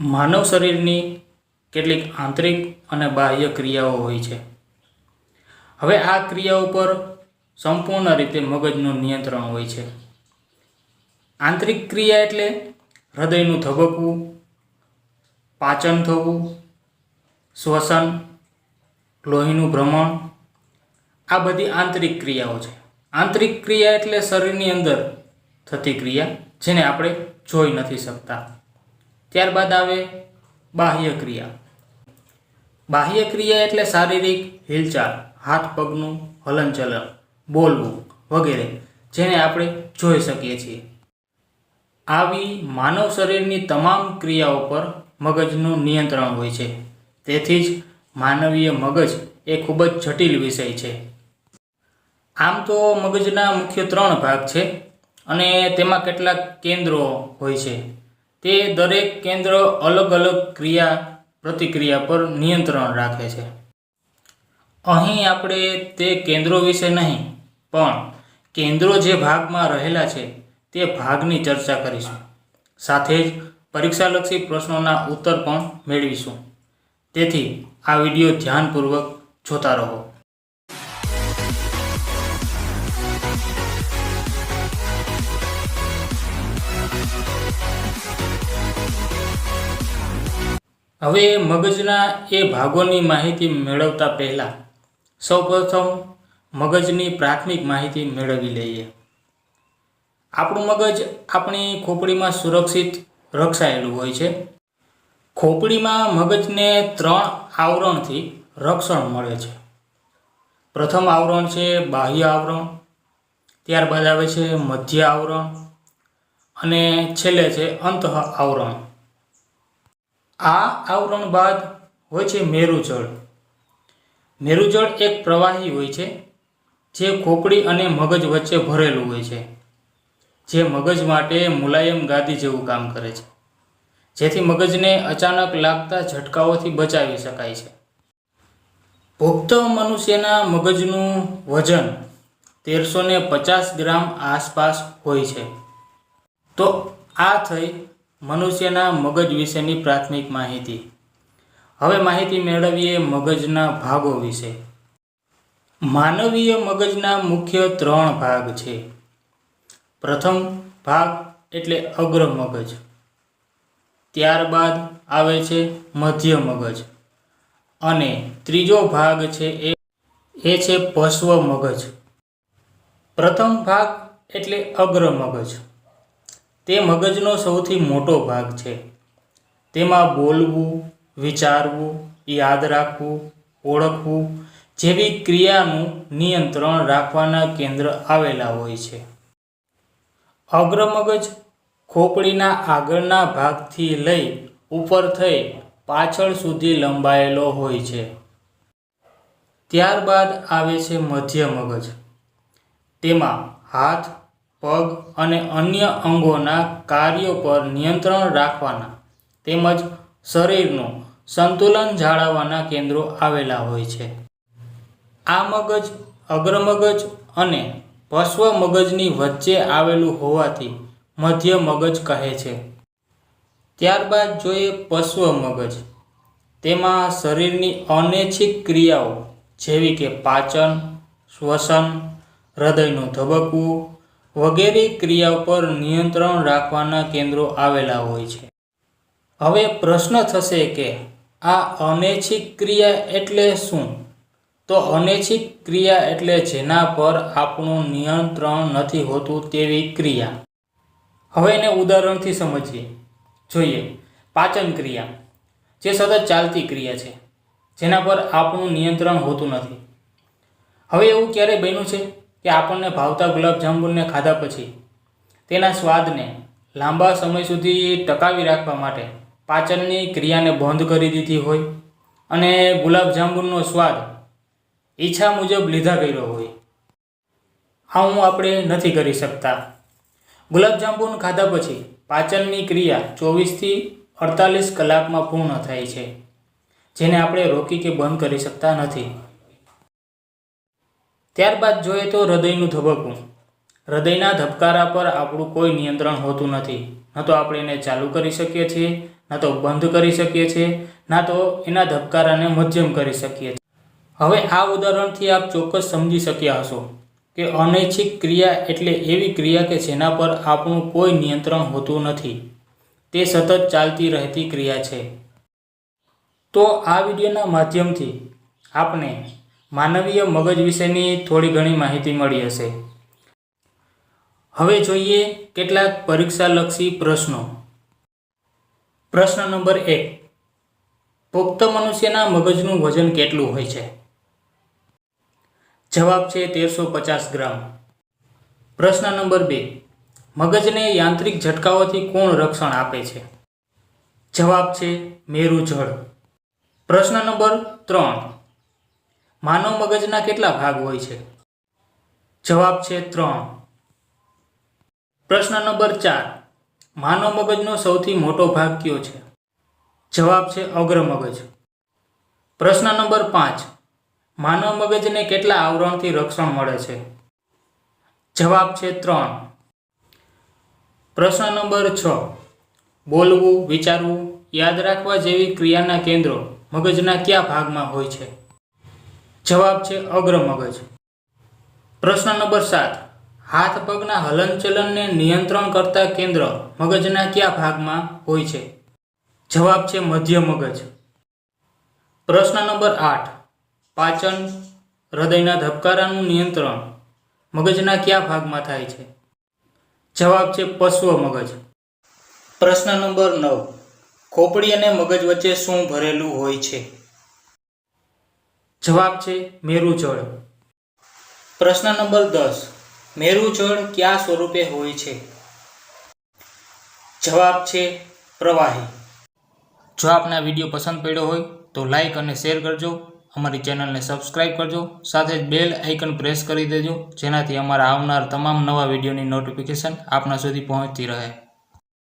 માનવ શરીરની કેટલીક આંતરિક અને બાહ્ય ક્રિયાઓ હોય છે. હવે આ ક્રિયાઓ પર સંપૂર્ણ રીતે મગજનું નિયંત્રણ હોય છે. આંતરિક ક્રિયા એટલે હૃદયનું ધબકવું, પાચન થવું, શ્વસન, લોહીનું ભ્રમણ, આ બધી આંતરિક ક્રિયાઓ છે. આંતરિક ક્રિયા એટલે શરીરની અંદર થતી ક્રિયા, જેને આપણે જોઈ નથી શકતા. ત્યારબાદ આવે બાહ્ય ક્રિયા બાહ્ય ક્રિયા એટલે શારીરિક હિલચાલ, હાથ પગનું હલનચલન, બોલવું વગેરે, જેને આપણે જોઈ શકીએ છીએ. આવી માનવ શરીરની તમામ ક્રિયાઓ પર મગજનું નિયંત્રણ હોય છે. તેથી જ માનવીય મગજ એ ખૂબ જ જટિલ વિષય છે. આમ તો મગજના મુખ્ય ત્રણ ભાગ છે અને તેમાં કેટલાક કેન્દ્રો હોય છે. તે દરેક કેન્દ્ર અલગ અલગ ક્રિયા પ્રતિક્રિયા પર નિયંત્રણ રાખે છે. અહીં આપણે તે કેન્દ્રો વિશે નહીં, પણ કેન્દ્રો જે ભાગમાં રહેલા છે તે ભાગની ચર્ચા કરીશું. સાથે જ પરીક્ષાલક્ષી પ્રશ્નોના ઉત્તર પણ મેળવીશું. તેથી આ વીડિયો ધ્યાનપૂર્વક જોતા રહો. હવે મગજના એ ભાગોની માહિતી મેળવતા પહેલાં સૌપ્રથમ મગજની પ્રાથમિક માહિતી મેળવી લઈએ. આપણું મગજ આપણી ખોપડીમાં સુરક્ષિત રક્ષાયેલું હોય છે. ખોપડીમાં મગજને ત્રણ આવરણથી રક્ષણ મળે છે. પ્રથમ આવરણ છે બાહ્ય આવરણ, ત્યારબાદ આવે છે મધ્ય આવરણ અને છેલ્લે છે અંત આવરણ. આ આવરણ બાદ હોય છે મેરુજળ. મેરુજળ એક પ્રવાહી હોય છે, જે ખોપડી અને મગજ વચ્ચે ભરેલું હોય છે, જે મગજ માટે મુલાયમ ગાદી જેવું કામ કરે છે, જેથી મગજને અચાનક લાગતા ઝટકાઓથી બચાવી શકાય છે. પુખ્ત મનુષ્યના મગજનું વજન તેરસો પચાસ ગ્રામ આસપાસ હોય છે. તો આ થઈ મનુષ્યના મગજ વિશેની પ્રાથમિક માહિતી. હવે માહિતી મેળવીએ મગજના ભાગો વિશે. માનવીય મગજના મુખ્ય ત્રણ ભાગ છે. પ્રથમ ભાગ એટલે અગ્ર મગજ. ત્યારબાદ આવે છે મધ્ય મગજ. અને ત્રીજો ભાગ છે એ એ છે પશ્વ મગજ. પ્રથમ ભાગ એટલે અગ્ર મગજ. તે મગજનો સૌથી મોટો ભાગ છે. તેમાં બોલવું, વિચારવું, યાદ રાખવું, ઓળખવું જેવી ક્રિયાનું નિયંત્રણ રાખવાના કેન્દ્ર આવેલા હોય છે. અગ્રમગજ ખોપડીના આગળના ભાગથી લઈ ઉપર થઈ પાછળ સુધી લંબાયેલો હોય છે. ત્યારબાદ આવે છે મધ્ય મગજ. તેમાં હાથ પગ અને અન્ય અંગોના કાર્યો પર નિયંત્રણ રાખવાના તેમજ શરીરનું સંતુલન જાળવવાના કેન્દ્રો આવેલા હોય છે. આ મગજ, અગ્રમગજ અને પશ્વ મગજની વચ્ચે આવેલું હોવાથી મધ્ય મગજ કહે છે. ત્યારબાદ જોઈએ પશ્વ મગજ તેમાં શરીરની અનૈચ્છિક ક્રિયાઓ જેવી કે પાચન, શ્વસન, હૃદયનું ધબકવું વગેરે ક્રિયા પર નિયંત્રણ રાખવાના કેન્દ્રો આવેલા હોય છે. હવે પ્રશ્ન થશે કે આ અનૈચ્છિક ક્રિયા એટલે શું? તો અનૈચ્છિક ક્રિયા એટલે જેના પર આપણું નિયંત્રણ નથી હોતું તેવી ક્રિયા. હવે એને ઉદાહરણથી સમજીએ. જોઈએ, પાચન ક્રિયા, જે સતત ચાલતી ક્રિયા છે, જેના પર આપણું નિયંત્રણ હોતું નથી. હવે એવું ક્યારેય બન્યું છે? કે આપણને ભાવતા ગુલાબજાંબુને ખાધા પછી તેના સ્વાદને લાંબા સમય સુધી ટકાવી રાખવા માટે પાચનની ક્રિયાને બંધ કરી દીધી હોય અને ગુલાબજાંબુનો સ્વાદ ઈચ્છા મુજબ લીધા ગયેલો હોય. આવું આપણે નથી કરી શકતા. ગુલાબજાંબુન ખાધા પછી પાચનની ક્રિયા ચોવીસથી અડતાલીસ કલાકમાં પૂર્ણ થાય છે, જેને આપણે રોકી કે બંધ કરી શકતા નથી. ત્યારબાદ જોઈએ તો હૃદયનું ધબકવું. હૃદયના ધબકારા પર આપણું કોઈ નિયંત્રણ હોતું નથી. ન તો આપણે એને ચાલુ કરી શકીએ છીએ, ન તો બંધ કરી શકીએ છીએ, ના તો એના ધબકારાને મધ્યમ કરી શકીએ છીએ. હવે આ ઉદાહરણથી આપ ચોક્કસ સમજી શક્યા હશો કે અનૈચ્છિક ક્રિયા એટલે એવી ક્રિયા કે જેના પર આપણું કોઈ નિયંત્રણ હોતું નથી. તે સતત ચાલતી રહેતી ક્રિયા છે. તો આ વિડીયોના માધ્યમથી આપને માનવીય મગજ વિશેની થોડી ઘણી માહિતી મળી હશે. હવે જોઈએ કેટલાક પરીક્ષાલક્ષી પ્રશ્નો. પ્રશ્ન નંબર એક. પુખ્ત મનુષ્યના મગજનું વજન કેટલું હોય છે? જવાબ છે તેરસો પચાસ ગ્રામ. પ્રશ્ન નંબર બે. મગજને યાંત્રિક ઝટકાઓથી કોણ રક્ષણ આપે છે? જવાબ છે મેરુ જળ પ્રશ્ન નંબર ત્રણ. માનવ મગજના કેટલા ભાગ હોય છે? જવાબ છે ત્રણ. પ્રશ્ન નંબર ચાર. માનવ મગજનો સૌથી મોટો ભાગ કયો છે? જવાબ છે અગ્ર મગજ. પ્રશ્ન નંબર પાંચ. માનવ મગજને કેટલા આવરણથી રક્ષણ મળે છે? જવાબ છે ત્રણ. પ્રશ્ન નંબર છ. બોલવું, વિચારવું, યાદ રાખવા જેવી ક્રિયાના કેન્દ્રો મગજના કયા ભાગમાં હોય છે? જવાબ છે અગ્ર મગજ. પ્રશ્ન નંબર સાત. હાથ પગના હલનચલનને નિયંત્રણ કરતા કેન્દ્ર મગજના કયા ભાગમાં હોય છે? જવાબ છે મધ્ય મગજ. પ્રશ્ન નંબર આઠ. પાચન હૃદયના ધબકારાનું નિયંત્રણ મગજના કયા ભાગમાં થાય છે? જવાબ છે પશ્વ મગજ. પ્રશ્ન નંબર નવ. ખોપડી અને મગજ વચ્ચે શું ભરેલું હોય છે? જવાબ છે મેરુજળ પ્રશ્ન નંબર દસ. મેરુજળ કયા સ્વરૂપે હોય છે? જવાબ છે પ્રવાહી. જો આપને વીડિયો પસંદ પડ્યો હોય તો લાઇક અને શેર કરજો. અમારી ચેનલને સબસ્ક્રાઇબ કરજો. સાથે જ બેલ આઇકન પ્રેસ કરી દેજો, જેનાથી અમારા આવનાર તમામ નવા વિડીયોની નોટિફિકેશન આપના સુધી પહોંચતી રહે.